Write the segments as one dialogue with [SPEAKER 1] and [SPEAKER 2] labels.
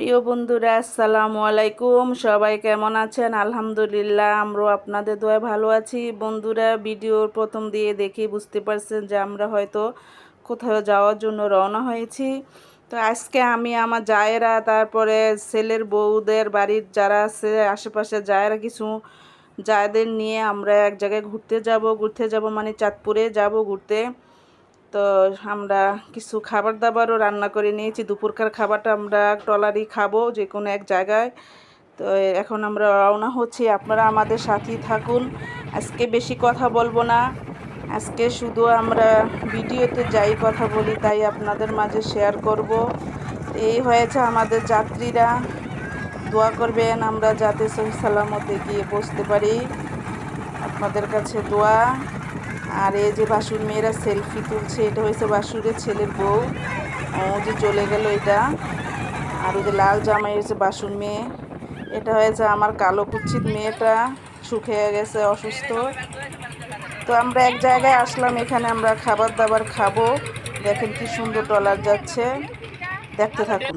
[SPEAKER 1] প্রিয় বন্ধুরা, আসসালামু আলাইকুম। সবাই কেমন আছেন? আলহামদুলিল্লাহ, আমরাও আপনাদের দোয়া ভালো আছি। বন্ধুরা, ভিডিওর প্রথম দিয়ে দেখে বুঝতে পারছেন যে আমরা হয়তো কোথাও যাওয়ার জন্য রওনা হয়েছি। তো আজকে আমি আমার জায়েরা, তারপরে ছেলের বউদের বাড়ির যারা আছে, আশেপাশে জায়েরা কিছু জায়দের নিয়ে আমরা এক জায়গায় ঘুরতে যাব। ঘুরতে যাব মানে চাঁদপুরে যাব ঘুরতে। তো আমরা কিছু খাবার দাবারও রান্না করে নিয়েছি। দুপুরকার খাবারটা আমরা ট্রলারই খাব যে কোনো এক জায়গায়। তো এখন আমরা রওনা হচ্ছি। আপনারা আমাদের সাথেই থাকুন। আজকে বেশি কথা বলব না। আজকে শুধু আমরা ভিডিওতে যাই কথা বলি, তাই আপনাদের মাঝে শেয়ার করব। এই হয়েছে আমাদের যাত্রীরা। দোয়া করবেন আমরা যাতে সহি সালামতে গিয়ে বসতে পারি। আপনাদের কাছে দোয়া। আর এই যে বাসুর মেয়েরা সেলফি তুলছে, এটা হয়েছে বাসুরের ছেলের বউ। ও যে চলে গেল এটা। আর ওই যে লাল জামাই হয়েছে বাসুর মেয়ে। এটা হয়েছে আমার কালো কুচ্ছিত মেয়েটা শুকিয়ে গেছে, অসুস্থ। তো আমরা এক জায়গায় আসলাম, এখানে আমরা খাবার দাবার খাব। দেখেন কি সুন্দর টলার যাচ্ছে। দেখতে থাকুন।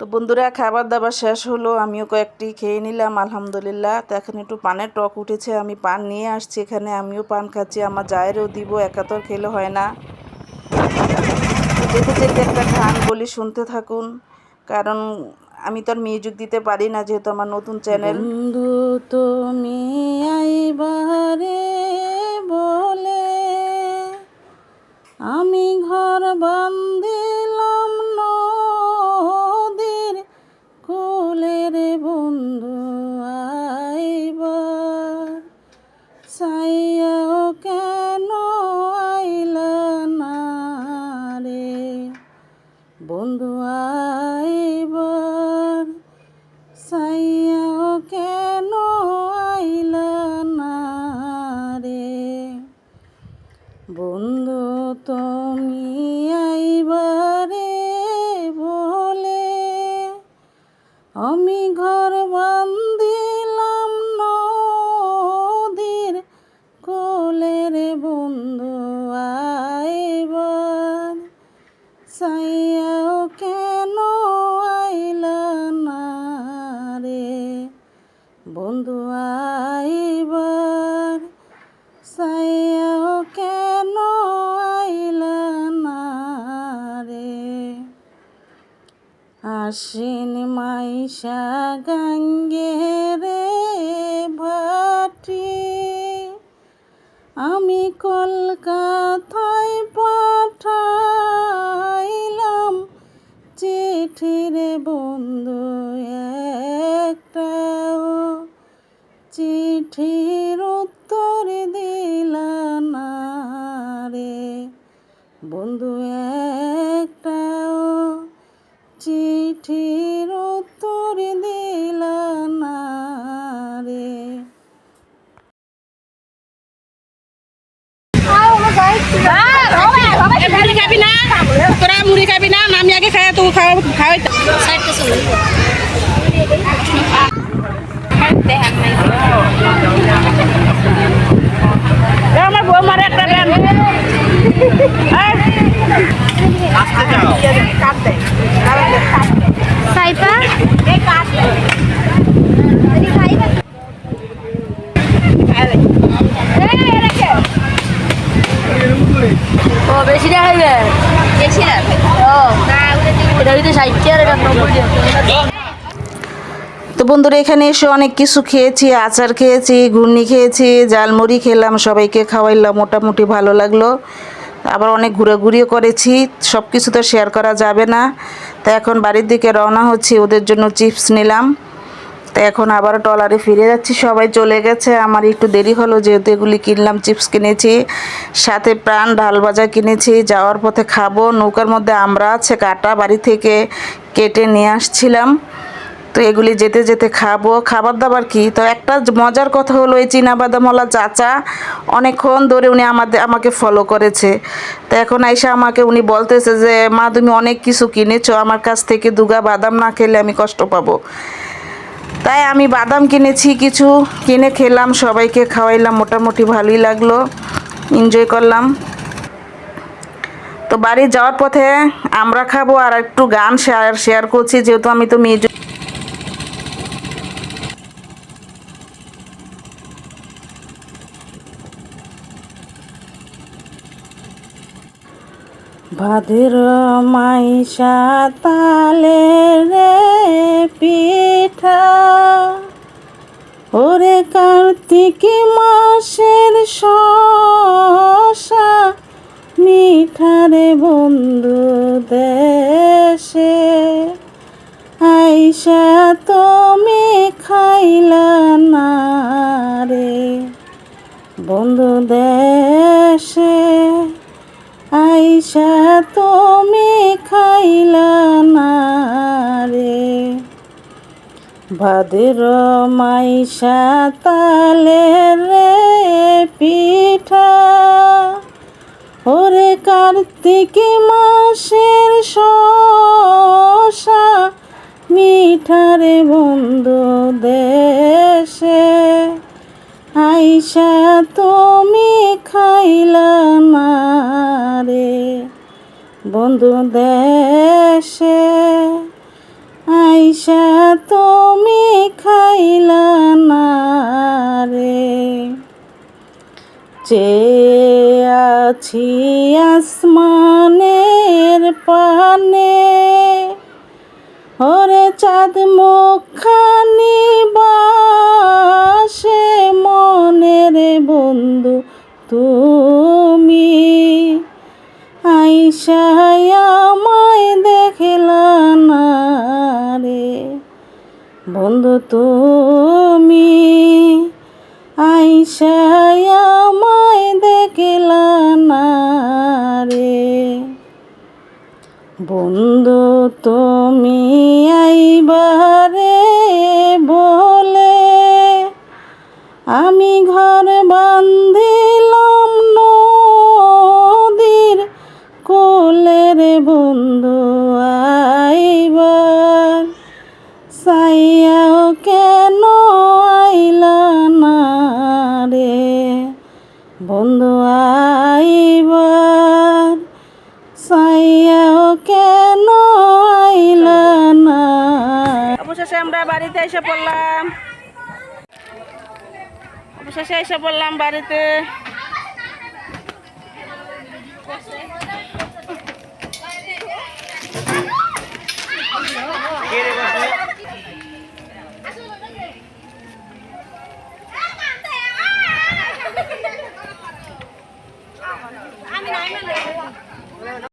[SPEAKER 1] তো বন্ধুরা খাবার দাবার শেষ হলো আমিও কয়েকটি খেয়ে নিলাম আলহামদুলিল্লাহ। তো এখন একটু পানের টক উঠেছে আমি পান নিয়ে আসছি এখানে আমিও পান খাচ্ছি আমার জায়েরও দিব একাতর খেলে হয় না। যেতে যেতে একটা গান বলি শুনতে থাকুন। কারণ আমি তো আর মিউজিক দিতে পারি না যেহেতু আমার নতুন চ্যানেল। বন্ধু তুমি আইবারে বলে আমি ঘর বান্দিলাম আইবার সাইয়াও কেন আইলা না রে? বন্ধু তুমি আইবারে বলে আমি ঘর বন্ধু আইবার, সাইয়াও কেন আইলা না রে? আশ্বিন মাইশা গাঙ্গে রে ভাটি, আমি কলকাতায় পাঠাইলাম চিঠির বন্ধু চিঠির উত্তর দিলা না রে। বন্ধু একটাও চিঠির উত্তর দিলা না রে।
[SPEAKER 2] মুড়ি খাবি না? তোরা মুড়ি খাবি না আমি আগে খাই তুই খাওয়া খাওয়াই আমার বউ মারে একটা দেন।
[SPEAKER 3] সাইপা ও বেশি দেখাইবে বেশি ও আর এটা নব্বই
[SPEAKER 1] তো বন্ধুরা, এখানে এসে অনেক কিছু খেয়েছি, আচার খেয়েছি ঘূর্ণি খেয়েছি জালমুড়ি খেলাম, সবাইকে খাওয়াইলাম, মোটামুটি ভালো লাগল। আবার অনেক ঘুরাঘুরিও করেছি সব কিছু তো শেয়ার করা যাবে না। তো এখন বাড়ির দিকে রওনা হচ্ছি, ওদের জন্য চিপস নিলাম। তো এখন আবার টলারে ফিরে যাচ্ছি, সবাই চলে গেছে। আমার একটু দেরি হলো, যেহেতু এগুলি কিনলাম চিপস কিনেছি। সাথে প্রাণ ডাল ভাজা কিনেছি, যাওয়ার পথে খাব, নৌকার মধ্যে আমরা আছে কাটা বাড়ি থেকে কেটে নিয়ে আসছিলাম। তো এগুলি যেতে যেতে খাব। খাবার দাবার কি? তো একটা মজার কথা হলো এই চীনাবাদামওয়ালা চাচা অনেকক্ষণ ধরে উনি আমাদের আমাকে ফলো করেছে। তো এখন আইসা আমাকে উনি বলতেছে যে, মা, তুমি অনেক কিছু কিনেছো, আমার কাছ থেকে দুগা বাদাম না খেলে আমি কষ্ট পাবো। তাই আমি বাদাম কিনেছি কিছু, কিনে খেলাম, সবাইকে খাওয়াইলাম, মোটামুটি ভালোই লাগল এনজয় করলাম। তো বাড়ি যাওয়ার পথে আমরা খাব আর একটু গান শেয়ার শেয়ার করছি, যেহেতু আমি তো মিউজিক ভাদের মাইশা তালে রে পিঠা। ওরে কার্তিক মাসের শশা, মিঠারে বন্ধু দেশে। আইসা তুমি খাইলা না রে বন্ধু দেশে। আইসা তুমি খাইলা না রে। ভাদের মাইসা তালে রে পিঠা। ওরে কার্তিক মাসের শশা মিঠারে বন্ধু দেশে। আইসা তুমি খাইলা না বন্ধু দেশে আইসা তুমি খাইলা না রে। যে আছি আসমানের পানে। ওরে চাঁদ মুখানি বাসে আমায় দেখিলা না রে। বন্ধু তুমি আইবারে আমরা বাড়িতে এসে পড়লাম। অবশেষে এসে পড়লাম বাড়িতে।